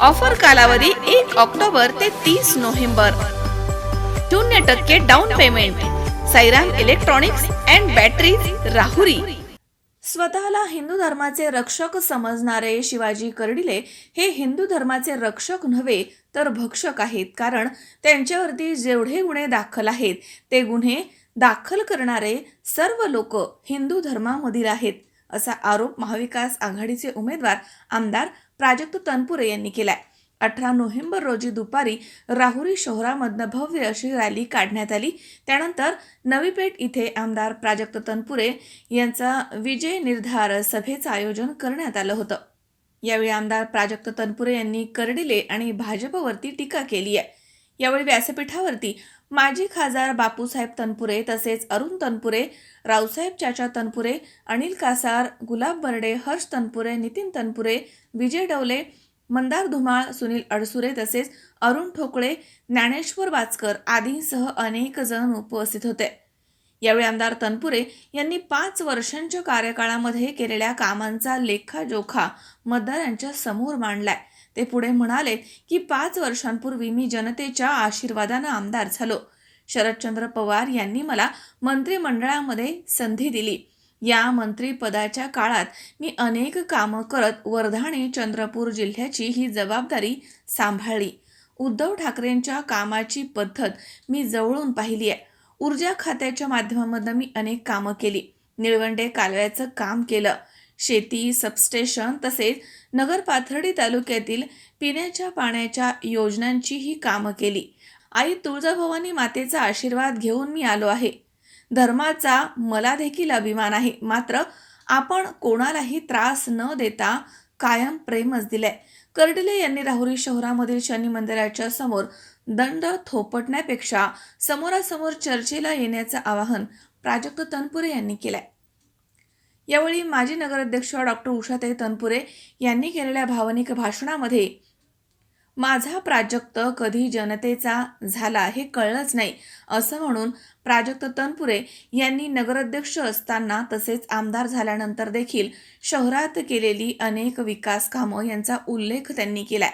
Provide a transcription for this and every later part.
Offer कालावधी एक October ते तीस नोव्हेंबर. शून्य टक्के down payment. Sairam electronics and battery Rahuri. स्वतःला हिंदू धर्माचे रक्षक समजणारे शिवाजी कर्डिले हे हिंदू धर्माचे रक्षक नव्हे तर भक्षक आहेत. कारण त्यांच्यावरती जेवढे गुन्हे दाखल आहेत ते गुन्हे दाखल करणारे सर्व लोक हिंदू धर्मामधील आहेत. असा आरोप महाविकास आघाडीचे उमेदवार आमदार प्राजक्त तनपुरे यांनी केलाय. अठरा नोव्हेंबर रोजी दुपारी राहुरी शहरामधनं भव्य अशी रॅली काढण्यात आली. त्यानंतर नवी पेठ इथे आमदार प्राजक्त तनपुरे यांचा विजय निर्धार सभेचं आयोजन करण्यात आलं होतं. यावेळी आमदार प्राजक्त तनपुरे यांनी कर्डिले आणि भाजपवरती टीका केली आहे यावेळी व्यासपीठावरती माजी खासदार बापूसाहेब तनपुरे तसेच अरुण तनपुरे रावसाहेब चाचा तनपुरे अनिल कासार गुलाब बर्डे हर्ष तनपुरे नितीन तनपुरे विजय डवले मंदार धुमाळ सुनील अडसुरे तसेच अरुण ठोकळे ज्ञानेश्वर बाचकर आदींसह अनेक जण उपस्थित होते. यावेळी आमदार तनपुरे यांनी पाच वर्षांच्या कार्यकाळामध्ये केलेल्या कामांचा लेखाजोखा मतदारांच्या समोर मांडलाय. ते पुढे म्हणाले की पाच वर्षांपूर्वी मी जनतेच्या आशीर्वादानं आमदार झालो. शरदचंद्र पवार यांनी मला मंत्रिमंडळामध्ये संधी दिली. या मंत्रिपदाच्या काळात मी अनेक कामं करत वर्धाने चंद्रपूर जिल्ह्याची ही जबाबदारी सांभाळली. उद्धव ठाकरेंच्या कामाची पद्धत मी जवळून पाहिली आहे. ऊर्जा खात्याच्या माध्यमामधनं मी अनेक कामं केली. निळवंडे कालव्याचं काम केलं. शेती सबस्टेशन तसेच नगर पाथर्डी तालुक्यातील पिण्याच्या पाण्याच्या योजनांचीही कामं केली. आई तुळजाभवानी मातेचा आशीर्वाद घेऊन मी आलो आहे. धर्माचा मला देखील अभिमान आहे. मात्र आपण कोणालाही त्रास न देता कायम प्रेमच दिलंय. कर्डिले यांनी राहुरी शहरामधील शनी मंदिराच्या समोर दंड थोपटण्यापेक्षा समोरासमोर चर्चेला येण्याचं आवाहन प्राजक्त तनपुरे यांनी केलंय. यावेळी माजी नगराध्यक्ष डॉक्टर उषाताई तनपुरे यांनी केलेल्या भावनिक भाषणामध्ये माझा प्राजक्त कधी जनतेचा झाला हे कळलंच नाही असं म्हणून प्राजक्त तनपुरे यांनी नगराध्यक्ष असताना तसेच आमदार झाल्यानंतर देखील शहरात केलेली अनेक विकास कामं यांचा उल्लेख त्यांनी केलाय.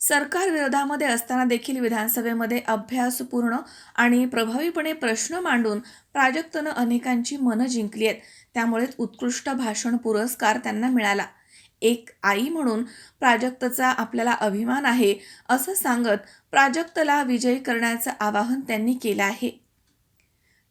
सरकार विरोधामध्ये असताना देखील विधानसभेमध्ये अभ्यासपूर्ण आणि प्रभावीपणे प्रश्न मांडून प्राजक्तनं अनेकांची मनं जिंकली आहेत. त्यामुळेच उत्कृष्ट भाषण पुरस्कार त्यांना मिळाला. एक आई म्हणून प्राजक्तचा आपल्याला अभिमान आहे असं सांगत प्राजक्तला विजयी करण्याचं आवाहन त्यांनी केलं आहे.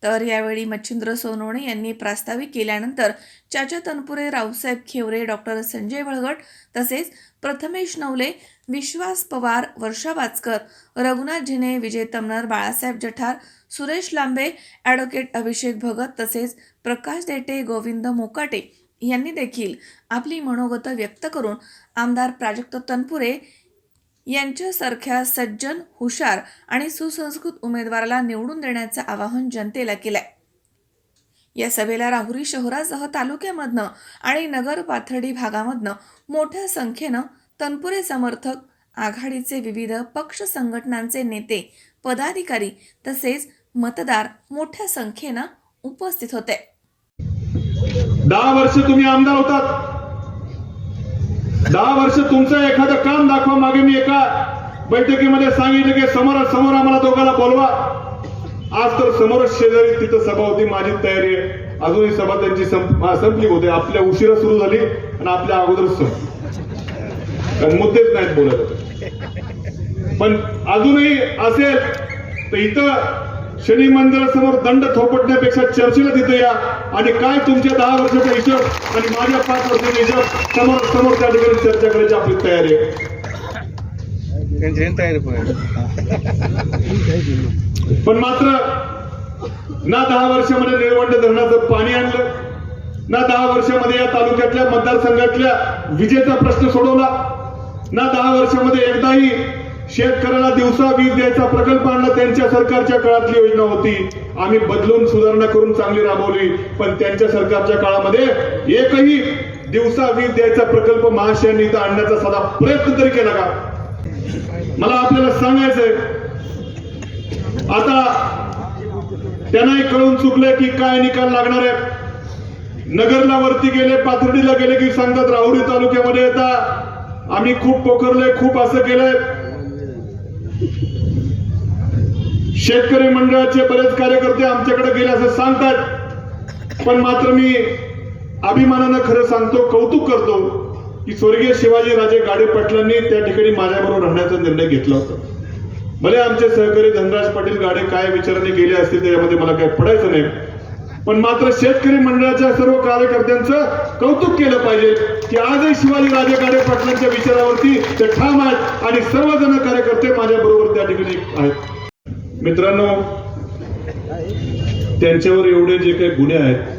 तर यावेळी मच्छिंद्र सोनवणे यांनी प्रास्ताविक केल्यानंतर चाचा तनपुरे रावसाहेब खेवरे डॉक्टर संजय वळगट तसेच प्रथमेश नवले विश्वास पवार वर्षा वाचकर रघुनाथ झिने विजय तमनर बाळासाहेब जठार सुरेश लांबे ॲडव्होकेट अभिषेक भगत तसेच प्रकाश देटे गोविंद मोकाटे यांनी देखील आपली मनोगत व्यक्त करून आमदार प्राजक्त तनपुरे यांच्यासारख्या सज्जन हुशार आणि सुसंस्कृत उमेदवाराला निवडून देण्याचं आवाहन जनतेला केलं आहे या सभेला राहुरी शहरासह तालुक्यामधनं आणि नगर पाथर्डी भागामधनं मोठ्या संख्येनं तनपुरे समर्थक आघाडीचे विविध पक्ष संघटनांचे नेते पदाधिकारी तसेच मतदार मोठ्या संख्येनं उपस्थित होते. दहा वर्ष तुम्ही आमदार होतात. दहा वर्ष तुमचं एखादं काम दाखवा मागे मी एका बैठकीमध्ये सांगितलं की समोर समोर आम्हाला दोघांना बोलवा. आज तर समोरच शेजारी तिथं सभा होती माझी तयारी आहे. अजूनही सभा त्यांची संप- संपली होते. आपल्या उशिरा सुरू झाली आणि आपल्या अगोदरच संपली. मुद्देच नाहीत बोलत. पण अजूनही असेल तर इथं शनी मंदिरासमोर दंड थोपटण्यापेक्षा चर्चेला तिथे या आणि काय तुमच्या दहा वर्षाचा हिशोब आणि माझ्या पाच वर्षाचा हिशोब समोर समोर त्या ठिकाणी चर्चा करायची आपली तयारी आहे. त्यांची तयारी पण मात्र ना दहा वर्षामध्ये निळवंड धरणाचं पाणी आणलं ना दहा वर्षामध्ये या तालुक्यातल्या मतदारसंघातल्या विजेचा प्रश्न सोडवला ना दहा वर्षामध्ये एकदाही शेतकऱ्याला दिवसा वीज द्यायचा प्रकल्प आणला त्यांच्या सरकारच्या काळातली योजना होती. आम्ही बदलून सुधारणा करून चांगली राबवली पण त्यांच्या सरकारच्या काळामध्ये एकही दिवसा वीज द्यायचा प्रकल्प महाशयांनी इथं आणण्याचा साधा प्रयत्न तरी केला का? मला आपल्याला सांगायचंय आता त्यांनाही कळून चुकलंय की काय निकाल लागणार आहे. नगरला वरती गेले पाथर्डीला गेले की सांगतात राहुरी तालुक्यामध्ये येता. आम्ही खूप पोखरले खूप असं केलंय. शेतकरी मंडळाचे बरेच कार्यकर्ते आमच्याकडे गेले असं सांगतात. पण मात्र मी अभिमानानं खरं सांगतो कौतुक करतो की स्वर्गीय शिवाजी राजे गाडे पाटलांनी त्या ठिकाणी माझ्याबरोबर राहण्याचा निर्णय घेतला होता. भले आमचे सहकारी धनराज पाटील गाडे काय विचाराने गेले असतील त्याच्यामध्ये मला काही पडायचं नाही. पण मात्र शेतकरी मंडळाच्या सर्व कार्यकर्त्यांचं कौतुक केलं पाहिजे की आजही शिवाजी राजे गाडे पाटलांच्या विचारावरती ते ठाम आहेत आणि सर्वजण कार्यकर्ते माझ्या बरोबर त्या ठिकाणी आहेत. मित्रांनो त्यांच्यावर एवढे जे काही गुन्हे आहेत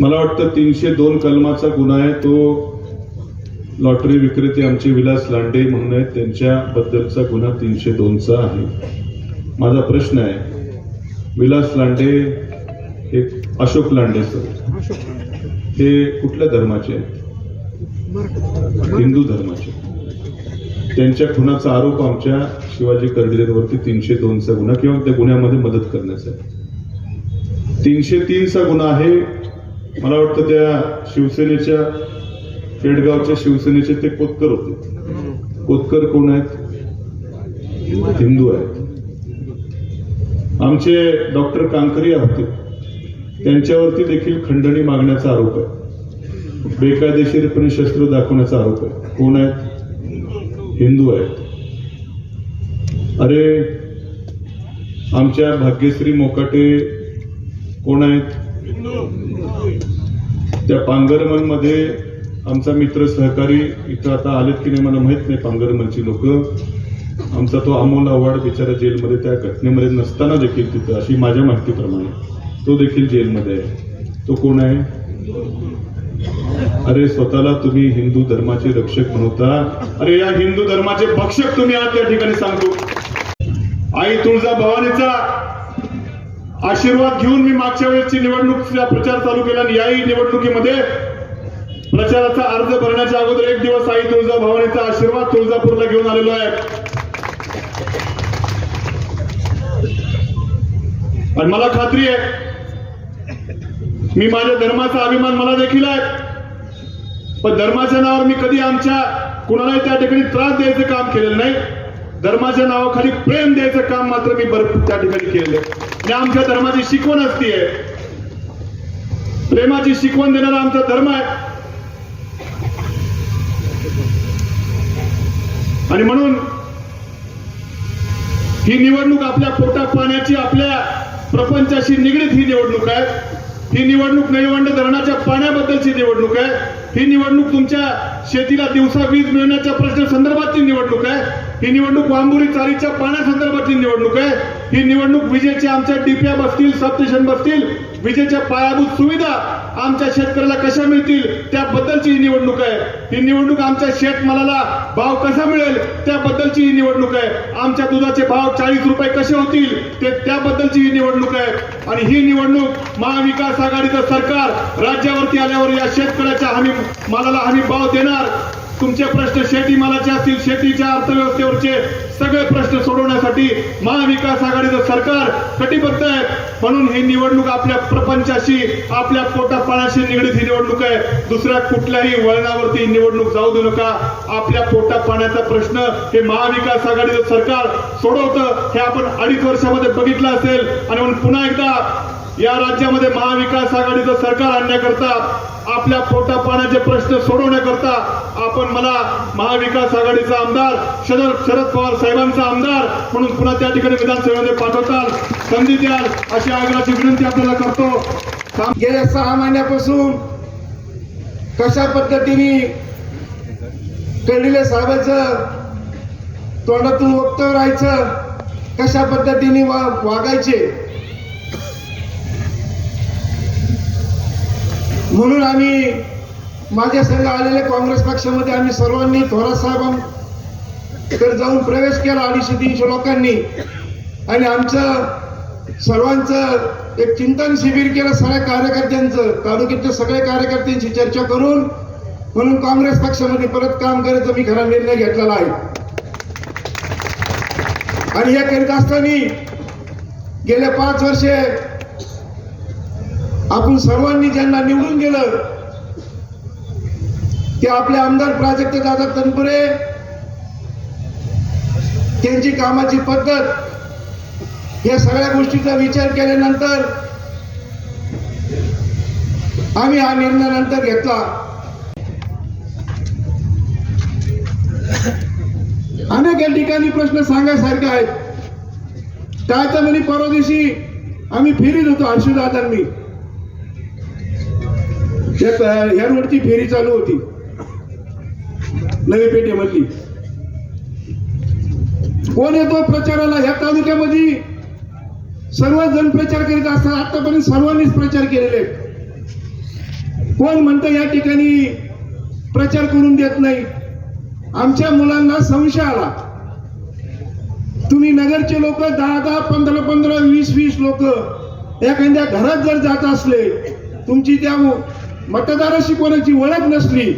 मला वाटतं तीनशे दोन कलमाचा गुन्हा आहे तो लॉटरी विक्रेते आमचे विलास लांडे म्हणून आहेत त्यांच्याबद्दलचा गुन्हा तीनशे दोनचा आहे. माझा प्रश्न आहे विलास लांडे हे अशोक लांडे सर. हे कुठल्या धर्माचे आहेत? हिंदू धर्माचे. त्यांच्या खुनाचा आरोप आमच्या शिवाजी कर्डिलेवरती तीनशे दोनचा गुन्हा किंवा त्या गुन्ह्यामध्ये मदत करण्याचा तीनशे तीनचा गुन्हा आहे. मला वाटतं त्या शिवसेनेच्या पेडगावच्या शिवसेनेचे ते कोतकर होते. कोतकर कोण आहेत? हिंदू आहेत. आमचे डॉक्टर कांकरिया होते. त्यांच्यावरती देखील खंडणी मागण्याचा आरोप आहे. बेकायदेशीरपणे शस्त्र दाखवण्याचा आरोप आहे. कोण आहेत? हिंदू आहेत. अरे आमच्या भाग्यश्री मोकाटे कोण आहेत? त्या पांगरमनमध्ये आमचा मित्र सहकारी इथं आता आलेत की नाही मला माहीत नाही पांगरमनची लोक. आमचा तो अमोल आव्हाड बिचारा जेलमध्ये त्या घटनेमध्ये नसताना देखील तिथं अशी माझ्या माहितीप्रमाणे. तो देखील जेलमध्ये आहे. तो कोण आहे? अरे स्वतःला तुम्ही हिंदू धर्माचे रक्षक म्हणता. अरे या हिंदू धर्माचे भक्षक तुम्ही आज त्या ठिकाणी सांगतो. आई तुळजा भवानीचा आशीर्वाद घेऊन मी मागच्या वेळेसची निवडणूकचा प्रचार चालू केला आणि याही निवडणुकीमध्ये प्रचाराचा अर्ज भरण्याच्या अगोदर एक दिवस आई तुळजा भवानीचा आशीर्वाद तुळजापूरला घेऊन आलेलो आहे. आणि मला खात्री आहे मी माझ्या धर्माचा अभिमान मला देखील आहे. पण धर्माच्या नावावर मी कधी आमच्या कुणालाही त्या ठिकाणी त्रास द्यायचं काम केलेलं नाही. धर्माच्या नावाखाली प्रेम द्यायचं काम मात्र मी भरपूर त्या ठिकाणी केलेलं आहे. आणि आमच्या धर्माची शिकवण असती आहे प्रेमाची शिकवण देणारा आमचा धर्म आहे. आणि म्हणून ही निवडणूक आपल्या पोटा पाण्याची आपल्या प्रपंचाशी निगडीत ही निवडणूक आहे. ही निवडणूक नैवंड धरणाच्या पाण्याबद्दलची निवडणूक आहे. ही निवडणूक तुमच्या शेतीला दिवसा वीज मिळण्याच्या प्रश्न संदर्भातली निवडणूक आहे. ही निवडणूक वांबुरी चारीच्या पाण्यासंदर्भातली निवडणूक आहे. ही निवडणूक विजेच्या आमच्या डीपीया बसतील सबस्टेशन बसतील. विजेच्या पायाभूत सुविधा आमच्या शेतकऱ्याला कशा मिळतील त्याबद्दलची ही निवडणूक आहे. ही निवडणूक आमच्या शेतमालाला भाव कसा मिळेल त्याबद्दलची ही निवडणूक आहे. आमच्या दुधाचे भाव चाळीस रुपये कसे होतील ते त्याबद्दलची ही निवडणूक आहे. आणि ही निवडणूक महाविकास आघाडीचं सरकार राज्यावरती आल्यावर या शेतकऱ्याच्या हमी मालाला हमी भाव देणार तुमचे प्रश्न शेतीमालाचे असतील शेतीच्या अर्थव्यवस्थेवरचे सगळे प्रश्न सोडवण्यासाठी महाविकास आघाडीचं सरकार कटिबद्ध आहे. म्हणून ही निवडणूक आपल्या प्रपंचाशी आपल्या पोटापाण्याशी निगडीत ही निवडणूक आहे. दुसऱ्या कुठल्याही वळणावरती ही निवडणूक जाऊ देऊ नका. आपल्या पोटापाण्याचा प्रश्न हे महाविकास आघाडीचं सरकार सोडवतं. हे आपण अडीच वर्षामध्ये बघितलं असेल. आणि म्हणून पुन्हा एकदा या राज्यामध्ये महाविकास आघाडीचं सरकार आणण्याकरता आपल्या पोटापाण्याचे प्रश्न सोडवण्याकरता आपण मला महाविकास आघाडीचा आमदार शरद शरद पवार साहेबांचा आमदार म्हणून पुन्हा त्या ठिकाणी विधानसभेमध्ये पाठवताल संधी द्याल अशी आग्रहाची विनंती आपल्याला करतो. गेल्या सहा महिन्यापासून कशा पद्धतीने कर्डिले साहेबांचं तोंडातून वक्तव्य राहायचं कशा पद्धतीने वा वागायचे म्हणून आम्ही माझ्या संघ आलेल्या काँग्रेस पक्षामध्ये आम्ही सर्वांनी थोरात साहेबांकडे जाऊन प्रवेश केला अडीचशे तीनशे लोकांनी. आणि आमचं सर्वांचं एक चिंतन शिबिर केलं सगळ्या कार्यकर्त्यांचं तालुक्यातल्या सगळ्या कार्यकर्त्यांची चर्चा करून म्हणून काँग्रेस पक्षामध्ये परत काम करायचा मी खरा निर्णय घेतलेला आहे. आणि हे करीत असताना गेल्या पाच वर्षे आपण सर्वांनी ज्यांना निवडून गेलं ते आपले आमदार प्राजक्त दादा तनपुरे त्यांची कामाची पद्धत या सगळ्या गोष्टीचा विचार केल्यानंतर आम्ही हा निर्णय नंतर घेतला. अनेक या ठिकाणी प्रश्न सांगायसारखे आहेत. काय तर म्हणे परवा दिवशी आम्ही फिरीत होतो हर्षदादांनी. एक, रोडची फेरी चालू होती. नवी पेठेमधली. कोण येतो प्रचाराला? ह्या तालुक्यामध्ये सर्व जण प्रचार करीत असतात. आतापर्यंत सर्वांनीच प्रचार केलेले कोण म्हणतं या ठिकाणी प्रचार करून देत नाही? आमच्या मुलांना संशय आला. तुम्ही नगरचे लोक दहा दहा पंधरा पंधरा वीस वीस लोक एखाद्या घरात जर जात असले तुमची त्या मतदाराशी कोणाची ओळख नसली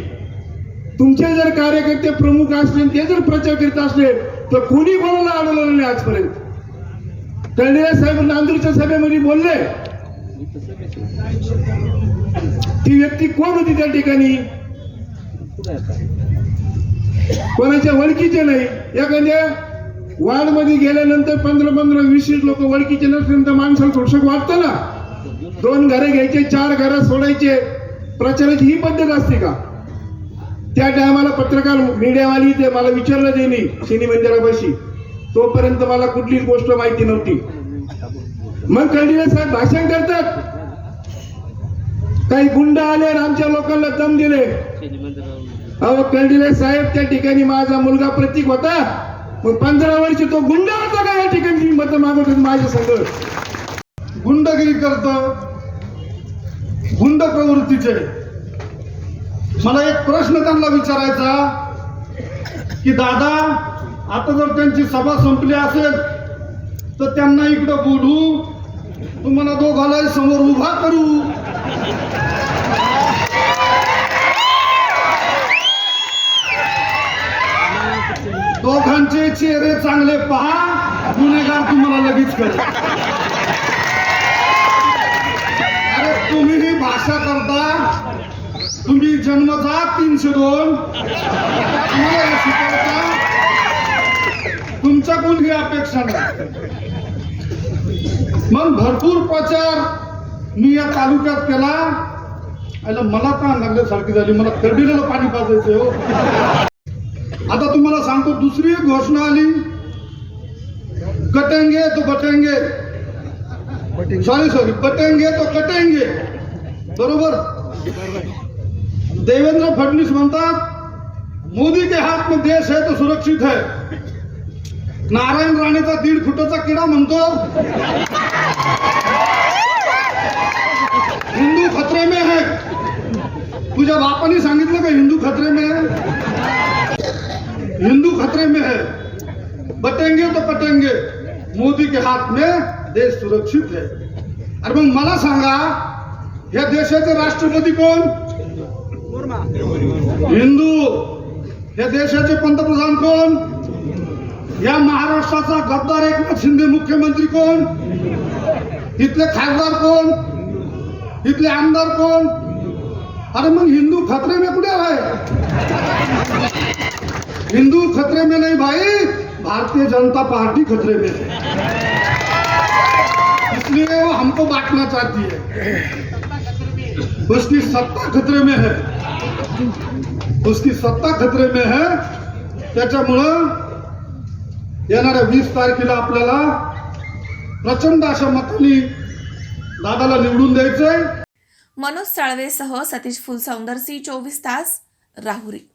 तुमचे जर कार्यकर्ते प्रमुख असले ते जर प्रचार करीत असले तर कोणी कोणाला अडवलं नाही आजपर्यंत? तळेरे साहेब नांदूरच्या सभेमध्ये बोलले ती व्यक्ती कोण होती त्या ठिकाणी? कोणाच्या ओळखीचे नाही. एखाद्या वार्डमध्ये गेल्यानंतर पंधरा पंधरा वीस वीस लोक ओळखीचे नसल्यानंतर माणसाला थोडस वाटतं ना? दोन घरे घ्यायचे चार घरं सोडायचे. प्रचलित ही पद्धत असते का? त्या टायमाला पत्रकार मीडियावाली ते मला विचारलं त्यांनी शनी मंदिरापाशी तोपर्यंत मला कुठलीच गोष्ट माहिती नव्हती. मग कळलेले साहेब भाषण करतात. काही गुंड आले आणि आमच्या लोकांना दम दिले. अहो कळदिले साहेब त्या ठिकाणी माझा मुलगा प्रतीक होता. मग पंधरा वर्ष तो गुंड होता का या ठिकाणी? मत मागवत माझ्या संघ गुंडगिरी करतो. गुंड प्रवृत्तीचे. मला एक प्रश्न त्यांना विचारायचा की दादा आता जर त्यांची सभा संपली असेल तर त्यांना इकडं बोलू? तुम्हाला दोघाला समोर उभा करू? दोघांचे चेहरे चांगले पहा गुन्हेगार तुम्हाला लगेच कळेल अरे तुम्ही ही भाषा करता तुम्ही जन्मजात तीनशे दोन. तुम्हाला हे शिकवता. ही अपेक्षा नाही. मग भरपूर प्रचार मी या तालुक्यात केला. मला का लागल्यासारखी झाली? मला कर्डिलेलं पाणी पाजायचं हो. आता तुम्हाला सांगतो दुसरी घोषणा आली. कटेंगे तो बटेंगे सॉरी सॉरी कटेंगे तो कटेंगे. बरोबर? देवेंद्र फडणवीस म्हणतात मोदी के हात में देश है तो सुरक्षित है. नारायण राणेचा दीड फुटाचा किडा म्हणतो. हिंदू खतरे में है. तुझ्या बापाने सांगितलं का हिंदू खतरे में है? हिंदू खतरे में है. बटेंगे तो कटेंगे मोदी के हाथ में देश सुरक्षित है अरे मग मला सांगा या देशाचे राष्ट्रपती कोण? हिंदू. या देशाचे पंतप्रधान कोण? या महाराष्ट्राचा गद्दार एकनाथ शिंदे मुख्यमंत्री कोण? इथले खासदार कोण? इथले आमदार कोण? अरे मग हिंदू खतरे में कुठे आहे? हिंदू खतरे में नाही भाई. भारतीय जनता पार्टी खतरे में है। इसलिए वो हमको बांटना चाहती है। उसकी सत्ता खतरे में है। उसकी सत्ता खतरे में है। त्याच्यामुळं येणाऱ्या वीस तारखेला आपल्याला प्रचंड अशा मतांनी दादाला निवडून द्यायचंय. मनोज साळवेसह सतीश फुलसौंदर सी चोवीस तास राहुरी.